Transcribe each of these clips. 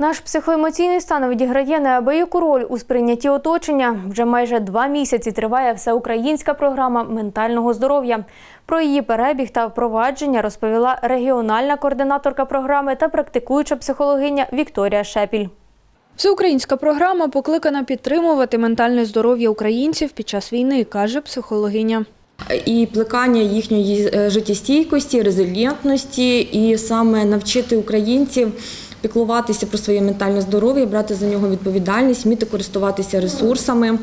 Наш психоемоційний стан відіграє неабияку роль у сприйнятті оточення. Вже майже два місяці триває всеукраїнська програма ментального здоров'я. Про її перебіг та впровадження розповіла регіональна координаторка програми та практикуюча психологиня Вікторія Шепіль. Всеукраїнська програма покликана підтримувати ментальне здоров'я українців під час війни, каже психологиня. і плекання їхньої е, життєстійкості, резильєнтності, і саме навчити українців піклуватися про своє ментальне здоров'я, брати за нього відповідальність, вміти користуватися ресурсами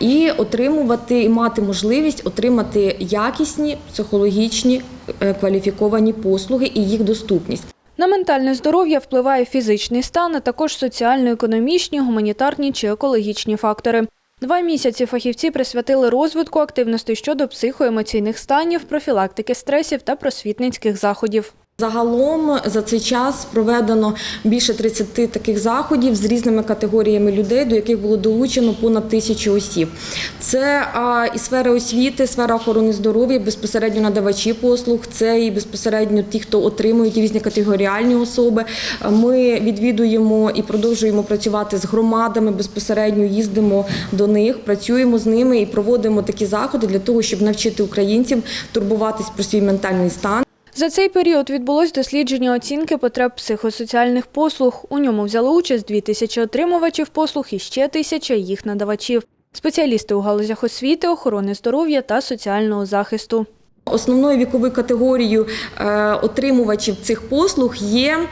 і отримувати і мати можливість отримати якісні психологічні е, кваліфіковані послуги і їх доступність. На ментальне здоров'я впливає фізичний стан, а також соціально-економічні, гуманітарні чи екологічні фактори. Два місяці фахівці присвятили розвитку активностей щодо психоемоційних станів, профілактики стресів та просвітницьких заходів. Загалом за цей час проведено більше 30 таких заходів з різними категоріями людей, до яких було долучено понад тисячу осіб. Це і сфера освіти, сфера охорони здоров'я, безпосередньо надавачі послуг, це і безпосередньо ті, хто отримують різні категоріальні особи. Ми відвідуємо і продовжуємо працювати з громадами, безпосередньо їздимо до них, працюємо з ними і проводимо такі заходи для того, щоб навчити українців турбуватись про свій ментальний стан. За цей період відбулось дослідження оцінки потреб психосоціальних послуг. У ньому взяли участь дві тисячі отримувачів послуг і ще тисяча їх надавачів. Спеціалісти у галузях освіти, охорони здоров'я та соціального захисту. Основною віковою категорією е, отримувачів цих послуг є е,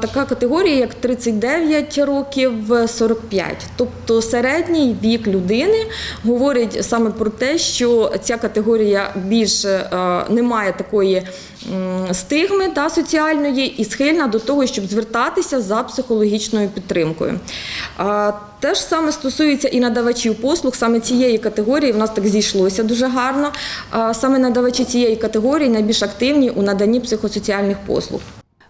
така категорія, як 39 років 45. Тобто середній вік людини говорить саме про те, що ця категорія більше е, не має такої стигми та, соціальної і схильна до того, щоб звертатися за психологічною підтримкою. Те ж саме стосується і надавачів послуг, саме цієї категорії в нас так зійшлося дуже гарно. Саме надавачі цієї категорії найбільш активні у наданні психосоціальних послуг.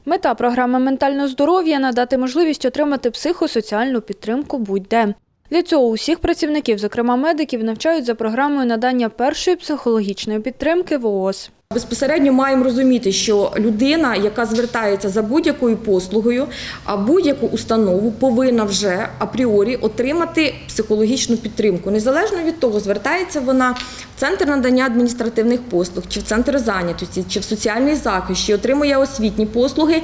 Мета програми ментального здоров'я надати можливість отримати психосоціальну підтримку будь-де. Для цього усіх працівників, зокрема медиків, навчають за програмою надання першої психологічної підтримки ВООЗ. Безпосередньо маємо розуміти, що людина, яка звертається за будь-якою послугою, а будь-яку установу повинна вже апріорі отримати психологічну підтримку. Незалежно від того, звертається вона в центр надання адміністративних послуг, чи в центр зайнятості, чи в соціальний захист, чи отримує освітні послуги.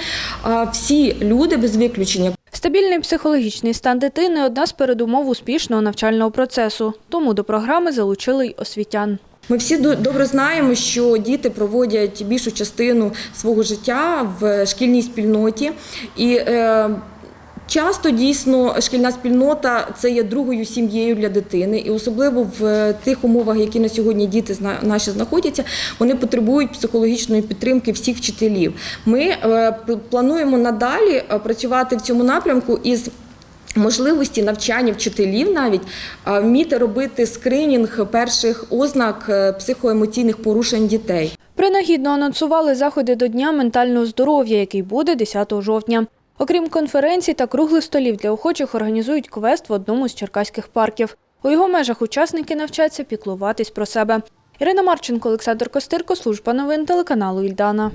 Всі люди без виключення Стабільний психологічний стан дитини одна з передумов успішного навчального процесу. Тому до програми залучили й освітян. Ми всі до- добре знаємо, що діти проводять більшу частину свого життя в шкільній спільноті. І е, часто дійсно шкільна спільнота це є другою сім'єю для дитини. І особливо в е, тих умовах, які на сьогодні діти наші знаходяться, вони потребують психологічної підтримки всіх вчителів. Ми е, плануємо надалі працювати в цьому напрямку із можливості навчання вчителів навіть вміти робити скринінг перших ознак е, психоемоційних порушень дітей. Принагідно анонсували заходи до Дня ментального здоров'я, який буде 10 жовтня. Окрім конференцій та круглих столів для охочих організують квест в одному з черкаських парків. У його межах учасники навчаться піклуватись про себе. Ірина Марченко, Олександр Костирко, служба новин телеканалу Ільдана.